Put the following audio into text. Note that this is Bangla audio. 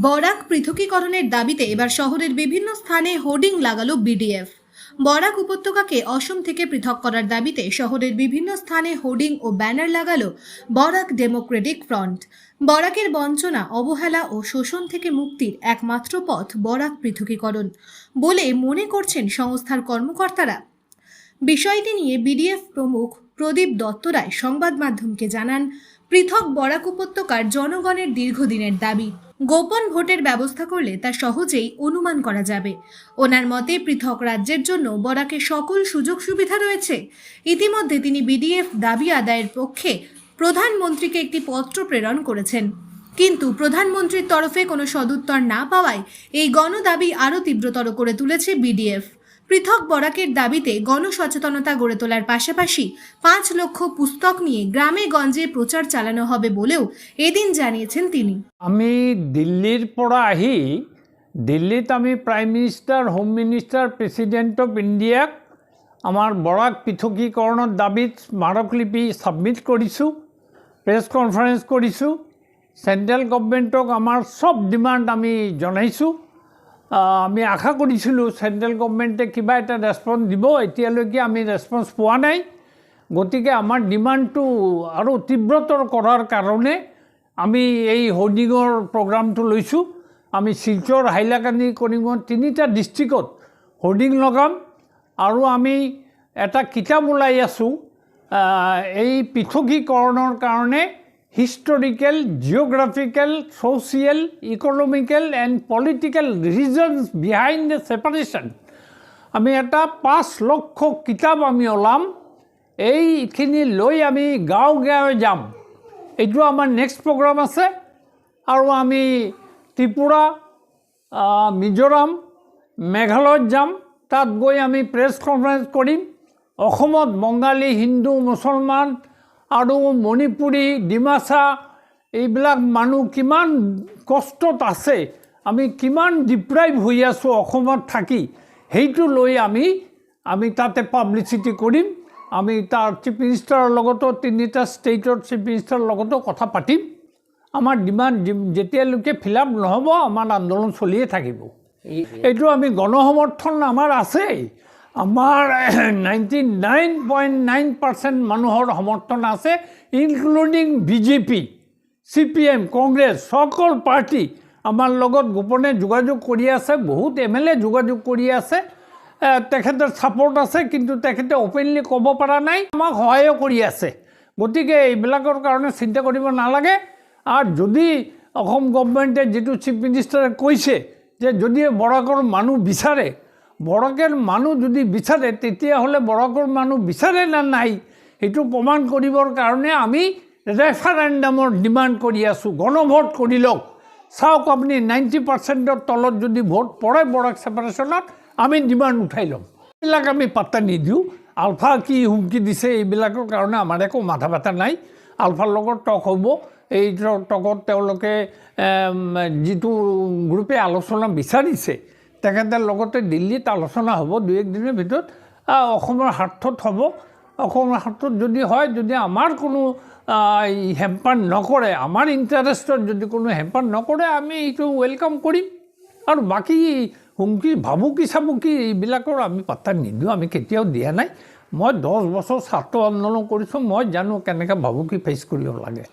বরাক পৃথকীকরণের দাবিতে এবার শহরের বিভিন্ন স্থানে হোর্ডিং লাগালো বিডিএফ। বরাক উপত্যকাকে অসম থেকে পৃথক করার দাবিতে শহরের বিভিন্ন স্থানে হোর্ডিং ও ব্যানার লাগালো বরাক ডেমোক্রেটিক ফ্রন্ট। বরাকের বঞ্চনা, অবহেলা ও শোষণ থেকে মুক্তির একমাত্র পথ বরাক পৃথকীকরণ বলে মনে করছেন সংস্থার কর্মকর্তারা। বিষয়টি নিয়ে বিডিএফ প্রমুখ প্রদীপ দত্ত রায় সংবাদ মাধ্যমকে জানান, পৃথক বরাক উপত্যকার জনগণের দীর্ঘদিনের দাবি। গোপন ভোটের ব্যবস্থা করলে তা সহজেই অনুমান করা যাবে। ওনার মতে পৃথক রাজ্যের জন্য বরাকে সকল সুযোগ সুবিধা রয়েছে। ইতিমধ্যে তিনি বিডিএফ দাবি আদায়ের পক্ষে প্রধানমন্ত্রীকে একটি পত্র প্রেরণ করেছেন। কিন্তু প্রধানমন্ত্রীর তরফে কোনো সদুত্তর না পাওয়ায় এই গণদাবি আরও তীব্রতর করে তুলেছে বিডিএফ। পৃথক বরাকের দাবিতে গণসচেতনতা গড়ে তোলার পাশাপাশি পাঁচ লক্ষ পুস্তক নিয়ে গ্রামে গঞ্জে প্রচার চালানো হবে বলেও এদিন জানিয়েছেন তিনি। আমি দিল্লীৰ পৰা আহি দিল্লীত আমি prime minister home minister president of ইণ্ডিয়াক আমাৰ বৰাক পৃথকীকৰণৰ দাবীত স্মাৰকলিপি ছাবমিট কৰিছোঁ, প্ৰেছ কনফাৰেঞ্চ কৰিছোঁ, চেণ্ট্ৰেল গভমেণ্টক আমাৰ চব ডিমাণ্ড আমি জনাইছোঁ। আমি আশা কৰিছিলোঁ চেণ্ট্ৰেল গভমেণ্টে কিবা এটা ৰেচপন্স দিব, এতিয়ালৈকে আমি ৰেচপন্স পোৱা নাই। গতিকে আমাৰ ডিমাণ্ডটো আৰু তীব্ৰতৰ কৰাৰ কাৰণে আমি এই হোৰ্ডিঙৰ প্ৰগ্ৰামটো লৈছোঁ। আমি শিলচৰ হাইলাকান্দি কৰিমগঞ্জ তিনিটা ডিষ্ট্ৰিক্টত হোৰ্ডিং লগাম আৰু আমি এটা কিতাপ ওলাই আছোঁ এই পৃথকীকৰণৰ কাৰণে historical geographical social economical and political reasons behind the separation আমি এটা পাঁচ লক্ষ কিতাপ আমি ওলাম। এইখিনি লৈ আমি গাঁও গাঁৱে যাম। এইটো আমাৰ নেক্সট প্ৰগ্ৰাম আছে। আৰু আমি ত্ৰিপুৰা মিজোৰাম, মেঘালয়ত যাম। তাত গৈ আমি প্ৰেছ কনফাৰেঞ্চ কৰিম। অসমত বঙালী, হিন্দু, মুছলমান আৰু মণিপুৰী ডিমাচা এইবিলাক মানুহ কিমান কষ্টত আছে। আমি কিমান ডিপ্ৰাইভ হৈ আছোঁ অসমত থাকি। সেইটো লৈ আমি আমি তাতে পাব্লিচিটি কৰিম। আমি তাৰ চিফ মিনিষ্টাৰৰ লগতো তিনিটা ষ্টেটৰ চিফ মিনিষ্টাৰৰ লগতো কথা পাতিম। আমাৰ ডিমাণ্ড যেতিয়ালৈকে ফিল আপ নহ'ব আমাৰ আন্দোলন চলিয়ে থাকিব। এইটো আমি গণসমৰ্থন আমাৰ আছেই। আমাৰ ninety nine point nine percent মানুহৰ সমৰ্থন আছে including BJP C P M Congress সকল পাৰ্টি আমাৰ লগত গোপনে যোগাযোগ কৰি আছে, বহুত এম এল এ যোগাযোগ কৰি আছে। তেখেতৰ ছাপৰ্ট আছে, কিন্তু তেখেতে অ'পেনলি ক'ব পৰা নাই, আমাক সহায়ো কৰি আছে। গতিকে এইবিলাকৰ কাৰণে চিন্তা কৰিব নালাগে। আৰু যদি অসম গভমেণ্টে যিটো চিফ মিনিষ্টাৰে কৈছে যে যদি বৰাকৰ মানুহ বিচাৰে বৰাকৰ মানুহ যদি বিচাৰে তেতিয়াহ'লে বৰাকৰ মানুহ বিচাৰে নে নাই? সেইটো প্ৰমাণ কৰিবৰ কাৰণে আমি ৰেফাৰেণ্ডামৰ ডিমাণ্ড কৰি আছোঁ। গণভোট কৰি লওক। চাওক আপুনি নাইণ্টি পাৰ্চেণ্টৰ তলত যদি ভোট পৰে বৰাক ছেপাৰেশ্যনত আমি ডিমাণ্ড উঠাই ল'ম। এইবিলাক আমি পাত্তা নিদিওঁ। আলফা কি হুমকি দিছে এইবিলাকৰ কাৰণে আমাৰ একো মাথা ব্যথা নাই। আলফাৰ লগত টক হ'ব। এই টকত তেওঁলোকে যিটো গ্ৰুপে আলোচনা বিচাৰিছে তেখেতৰ লগতে দিল্লীত আলোচনা হ'ব দুই একদিনৰ ভিতৰত। অসমৰ হ'ব। অসমৰ যদি হয়, যদি আমাৰ কোনো হেম্পাৰ নকৰে, আমাৰ ইণ্টাৰেষ্টত যদি কোনো হেম্পাৰ নকৰে, আমি এইটো ৱেলকাম কৰিম। আৰু বাকী হুমকি, ভাবুকি চাবুকি এইবিলাকৰ আমি পাত্তা নিদিওঁ, আমি কেতিয়াও দিয়া নাই। মই দহ বছৰ ছাত্ৰ আন্দোলন কৰিছোঁ, মই জানো কেনেকৈ ভাবুকি ফেচ কৰিব লাগে।